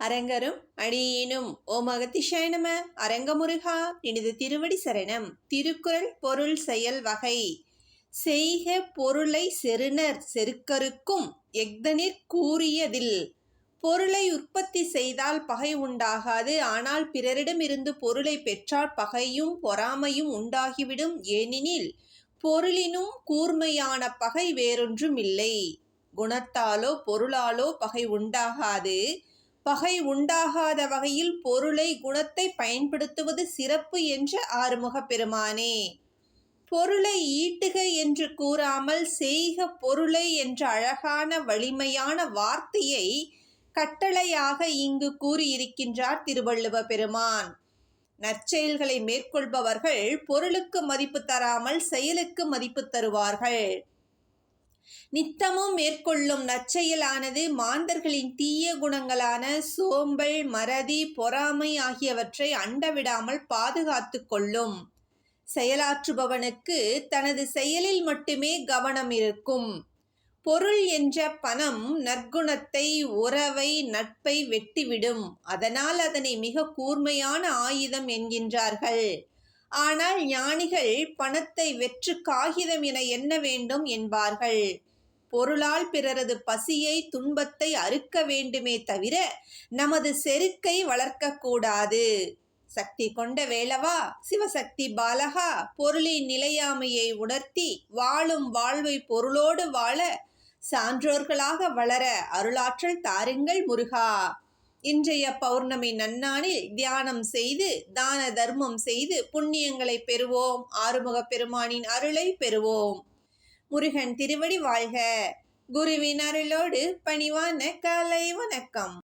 அரங்கரும் அடியேனும். ஓ மகத்திஷாய நம. அரங்கமுருகா. இனிது திருவடி சரணம். திருக்குறள் பொருள் செயல் வகை. செய்க பொருளை செருணர் செருக்கருக்கும் எக்தனிற் கூறியதில். பொருளை உற்பத்தி செய்தால் பகை உண்டாகாது. ஆனால் பிறரிடமிருந்து பொருளை பெற்றால் பகையும் பொறாமையும் உண்டாகிவிடும். ஏனெனில் பொருளினும் கூர்மையான பகை வேறொன்றும் இல்லை. குணத்தாலோ பொருளாலோ பகை உண்டாகாது. பகை உண்டாகாத வகையில் பொருளை குணத்தை பயன்படுத்துவது சிறப்பு என்ற ஆறுமுகப் பெருமானே. பொருளை ஈட்டுக என்று கூறாமல் செய்க பொருளை என்ற அழகான வலிமையான வார்த்தையை கட்டளையாக இங்கு கூறியிருக்கின்றார் திருவள்ளுவ பெருமான். நற்செயல்களை மேற்கொள்பவர்கள் பொருளுக்கு மதிப்பு தராமல் செயலுக்கு மதிப்பு தருவார்கள். நித்தமும் மேற்கொள்ளும் நற்செயலானது மாந்தர்களின் தீய குணங்களான சோம்பல் மறதி பொறாமை ஆகியவற்றை அண்டவிடாமல் பாதுகாத்து கொள்ளும். செயலாற்றுபவனுக்கு தனது செயலில் மட்டுமே கவனம் இருக்கும். பொருள் என்ற பணம் நற்குணத்தை உறவை நட்பை வெட்டிவிடும். அதனால் அதனை மிக கூர்மையான ஆயுதம் என்கின்றார்கள். ஆனால் ஞானிகள் பணத்தை வெற்று காகிதம் என எண்ண வேண்டும் என்பார்கள். பொருளால் பிறரது பசியை துன்பத்தை அறுக்க வேண்டுமே தவிர நமது செருக்கை வளர்க்கக்கூடாது. சக்தி கொண்ட வேளவா சிவசக்தி பாலகா பொருளின் நிலையாமையை உணர்த்தி வாழும் வாழ்வை பொருளோடு வாழ சான்றோர்களாக வளர அருளாற்றல் தாருங்கள் முருகா. இன்றைய பௌர்ணமி நன்னாளில் தியானம் செய்து தான தர்மம் செய்து புண்ணியங்களை பெறுவோம் ஆறுமுக பெருமானின் அருளை பெறுவோம். முருகன் திருவடி வாழ்க. குருவின் அருளோடு பணிவான காலை வணக்கம்.